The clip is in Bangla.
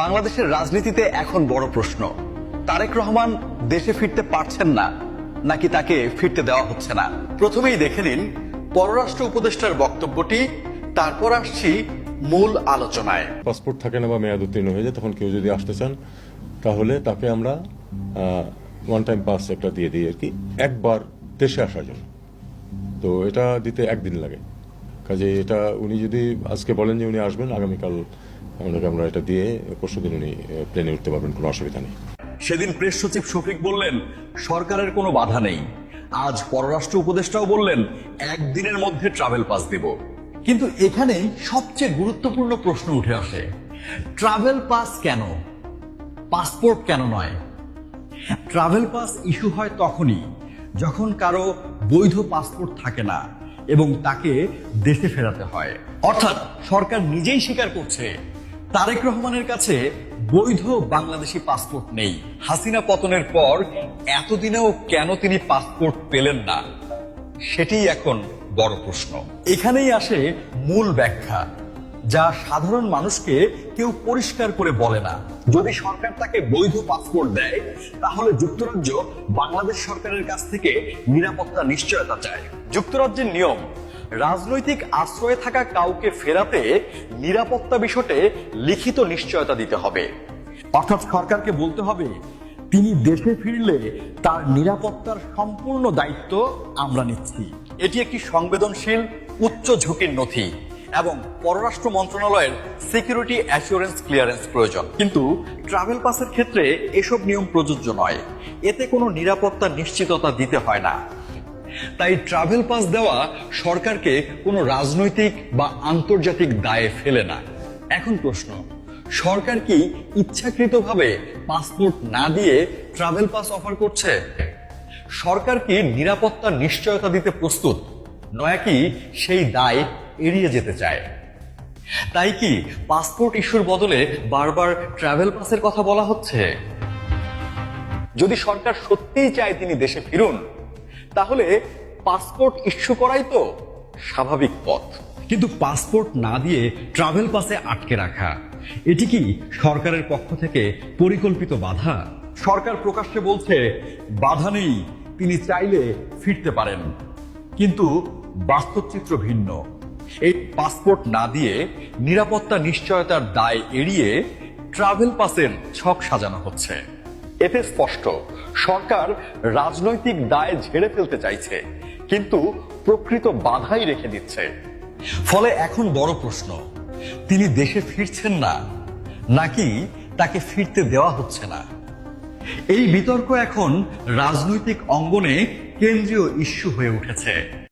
বাংলাদেশের রাজনীতিতে এখন বড় প্রশ্ন। তারেক রহমান দেশে ফিরতে পারছেন না, নাকি তাকে ফিরতে দেওয়া হচ্ছে না? প্রথমেই দেখে নিন পররাষ্ট্র উপদেষ্টার বক্তব্যটি, তারপর আসছি মূল আলোচনায়। পাসপোর্ট থাকে না বা মেয়াদ উত্তীর্ণ হয়ে যায়, তখন কেউ যদি আসতে চান, তাহলে তাকে আমরা ওয়ান টাইম পাস একটা দিয়ে দিই আর কি, একবার দেশে আসার জন্য। তো এটা দিতে একদিন লাগে। কাজে এটা উনি যদি আজকে বলেন যে উনি আসবেন, আগামীকাল আমরা এটা দিয়ে পরশু দিন উনি প্লেনে উঠতে পারবেন, কোনো অসুবিধা নেই। সেদিন প্রেস সচিব শফিক বললেন, সরকারের কোনো বাধা নেই। আজ পররাষ্ট্র উপদেষ্টাও বললেন, একদিনের মধ্যে ট্রাভেল পাস দেব। কিন্তু এখানে সবচেয়ে গুরুত্বপূর্ণ প্রশ্ন উঠে আসে ট্রাভেল পাস কেন? পাসপোর্ট কেন নয়? ট্রাভেল পাস ইস্যু হয় তখনই যখন কারও বৈধ পাসপোর্ট থাকে না। এবং তাকে দেশে ফেরাতে হয়। অর্থাৎ সরকার নিজেই স্বীকার করছে, তারেক রহমানের কাছে বৈধ বাংলাদেশি পাসপোর্ট নেই। হাসিনা পতনের পর এতদিনেও কেন তিনি পাসপোর্ট পেলেন না? সেটি এখন বড় প্রশ্ন। এখানেই আসে মূল ব্যাখ্যা। যা সাধারণ মানুষকে কেউ পরিষ্কার করে বলে না। যদি সরকার তাকে বৈধ পাসপোর্ট দেয়, তাহলে যুক্তরাজ্য বাংলাদেশ সরকারের কাছ থেকে নিরাপত্তা নিশ্চয়তা চায়। যুক্তরাজ্যের নিয়ম, রাজনৈতিক আশ্রয়ে থাকা কাউকে ফেরাতে নিরাপত্তা বিষয়ে লিখিত নিশ্চয়তা দিতে হবে। অর্থাৎ সরকারকে বলতে হবে, তিনি দেশে ফিরলে তার নিরাপত্তার সম্পূর্ণ দায়িত্ব আমরা নিচ্ছি। এটি একটি সংবেদনশীল, উচ্চ ঝুঁকির নথি। এবং পররাষ্ট্র মন্ত্রণালয়ের সিকিউরিটি অ্যাসুরেন্স ক্লিয়ারেন্স প্রয়োজন। কিন্তু ট্রাভেল পাসের ক্ষেত্রে এসব নিয়ম প্রযোজ্য নয়। এতে কোনো নিরাপত্তা নিশ্চিততা দিতে হয় না। তাই ট্রাভেল পাস দেওয়া সরকারকে কোনো রাজনৈতিক বা আন্তর্জাতিক দায়ে ফেলে না। এখন প্রশ্ন, সরকার কি ইচ্ছাকৃতভাবে পাসপোর্ট না দিয়ে ট্রাভেল পাস অফার করছে? সরকার কি নিরাপত্তার নিশ্চয়তা দিতে প্রস্তুত? নয় কি সেই দায় এড়িয়ে যেতে চায়। তাই কি পাসপোর্ট ইস্যুর বদলে বারবার ট্রাভেল পাসের কথা বলা হচ্ছে? যদি সরকার সত্যিই চায় তিনি দেশে ফিরুন, তাহলে পাসপোর্ট ইস্যু করাই তো স্বাভাবিক পথ। কিন্তু পাসপোর্ট না দিয়ে ট্রাভেল পাসে আটকে রাখা, এটি কি সরকারের পক্ষ থেকে পরিকল্পিত বাধা? সরকার প্রকাশ্যে বলছে, বাধা নেই, তিনি চাইলে ফিরতে পারেন। কিন্তু বাস্তবচিত্র ভিন্ন। এই পাসপোর্ট না দিয়ে নিরাপত্তা নিশ্চয়তার দায় এড়িয়ে ট্রাভেল পাসের ছক সাজানো হচ্ছে। এতে স্পষ্ট, সরকার রাজনৈতিক দায় ঝেড়ে ফেলতে চাইছে, কিন্তু প্রকৃত বাধাই রেখে দিচ্ছে। ফলে এখন বড় প্রশ্ন, তিনি দেশে ফিরছেন না, নাকি তাকে ফিরতে দেওয়া হচ্ছে না? এই বিতর্ক এখন রাজনৈতিক অঙ্গনে কেন্দ্রীয় ইস্যু হয়ে উঠেছে।